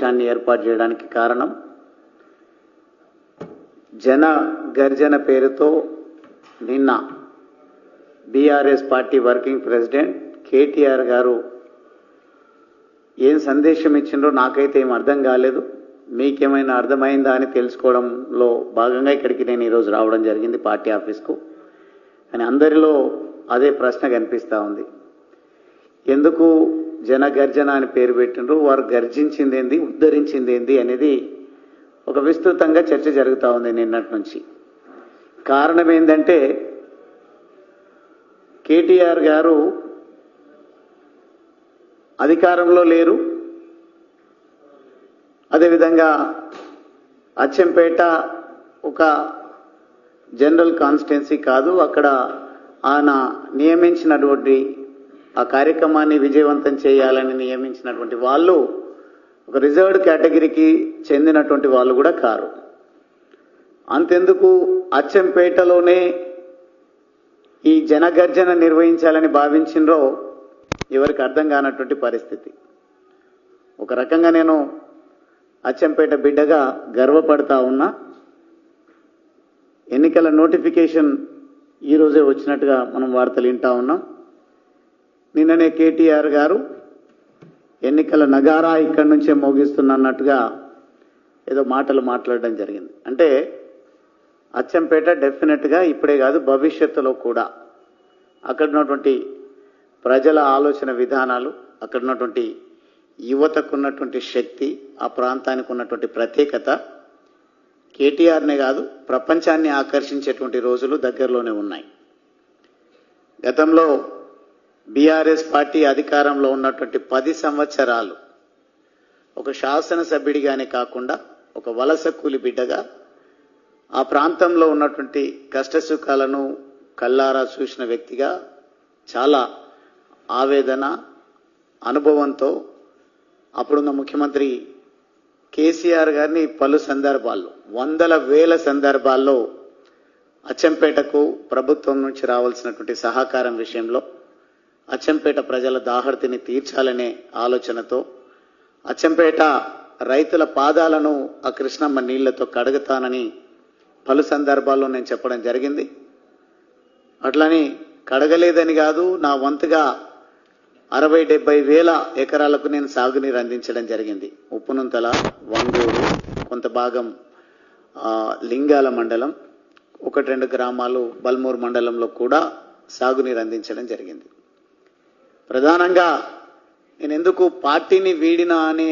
సమావేశాన్ని ఏర్పాటు చేయడానికి కారణం జన గర్జన పేరుతో నిన్న BRS party working president KTR గారు ఏం సందేశం ఇచ్చిండ్రో నాకైతే ఏం అర్థం కాలేదు. మీకేమైనా అర్థమైందా అని తెలుసుకోవడంలో భాగంగా ఇక్కడికి నేను ఈరోజు రావడం జరిగింది పార్టీ ఆఫీస్కు. అని అందరిలో అదే ప్రశ్న కనిపిస్తూ ఉంది. ఎందుకు జనగర్జన అని పేరు పెట్టిండ్రు. వారు గర్జించింది ఏంది ఉద్ధరించింది ఏంది అనేది ఒక విస్తృతంగా చర్చ జరుగుతూ ఉంది నిన్నటి నుంచి. కారణం ఏంటంటే కేటీఆర్ గారు అధికారంలో లేరు. అదేవిధంగా అచ్చంపేట ఒక జనరల్ కాన్స్టిట్యున్సీ కాదు. అక్కడ ఆయన నియమించినటువంటి ఆ కార్యక్రమాన్ని విజయవంతం చేయాలని నియమించినటువంటి వాళ్ళు ఒక రిజర్వ్డ్ కేటగిరీకి చెందినటువంటి వాళ్ళు కూడా కారు. అంతెందుకు అచ్చంపేటలోనే ఈ జనగర్జన నిర్వహించాలని భావించిండ్రో ఎవరికి అర్థం కానటువంటి పరిస్థితి. ఒక రకంగా నేను అచ్చంపేట బిడ్డగా గర్వపడతా ఉన్నా. ఎన్నికల నోటిఫికేషన్ ఈరోజే వచ్చినట్టుగా మనం వార్తలు వింటా ఉన్నాం. నిన్ననే కేటీఆర్ గారు ఎన్నికల నగారా ఇక్కడి నుంచే మోగిస్తున్నట్టుగా ఏదో మాటలు మాట్లాడడం జరిగింది. అంటే అచ్చంపేట డెఫినెట్గా ఇప్పుడే కాదు భవిష్యత్తులో కూడా అక్కడ ఉన్నటువంటి ప్రజల ఆలోచన విధానాలు అక్కడ ఉన్నటువంటి యువతకు ఉన్నటువంటి శక్తి ఆ ప్రాంతానికి ఉన్నటువంటి ప్రత్యేకత కేటీఆర్నే కాదు ప్రపంచాన్ని ఆకర్షించేటువంటి రోజులు దగ్గరలోనే ఉన్నాయి. గతంలో బీఆర్ఎస్ పార్టీ అధికారంలో ఉన్నటువంటి పది సంవత్సరాలు ఒక శాసనసభ్యుడిగానే కాకుండా ఒక వలస కూలి బిడ్డగా ఆ ప్రాంతంలో ఉన్నటువంటి కష్టసుఖాలను కల్లారా చూసిన వ్యక్తిగా చాలా ఆవేదన అనుభవంతో అప్పుడున్న ముఖ్యమంత్రి కేసీఆర్ గారిని పలు సందర్భాల్లో వందల వేల సందర్భాల్లో అచ్చంపేటకు ప్రభుత్వం నుంచి రావాల్సినటువంటి సహకారం విషయంలో అచ్చంపేట ప్రజల దాహర్తిని తీర్చాలనే ఆలోచనతో అచ్చంపేట రైతుల పాదాలను ఆ కృష్ణమ్మ నీళ్ళతో కడుగుతానని పలు సందర్భాల్లో నేను చెప్పడం జరిగింది. అట్లని కడగలేదని కాదు నా వంతుగా అరవై డెబ్బై వేల ఎకరాలకు నేను సాగునీరు అందించడం జరిగింది. ఉప్పునుంతల వంగూరు కొంత భాగం లింగాల మండలం ఒకటి రెండు గ్రామాలు బల్మూరు మండలంలో కూడా సాగునీరు అందించడం జరిగింది. ప్రధానంగా నేను ఎందుకు పార్టీని వీడినా అనే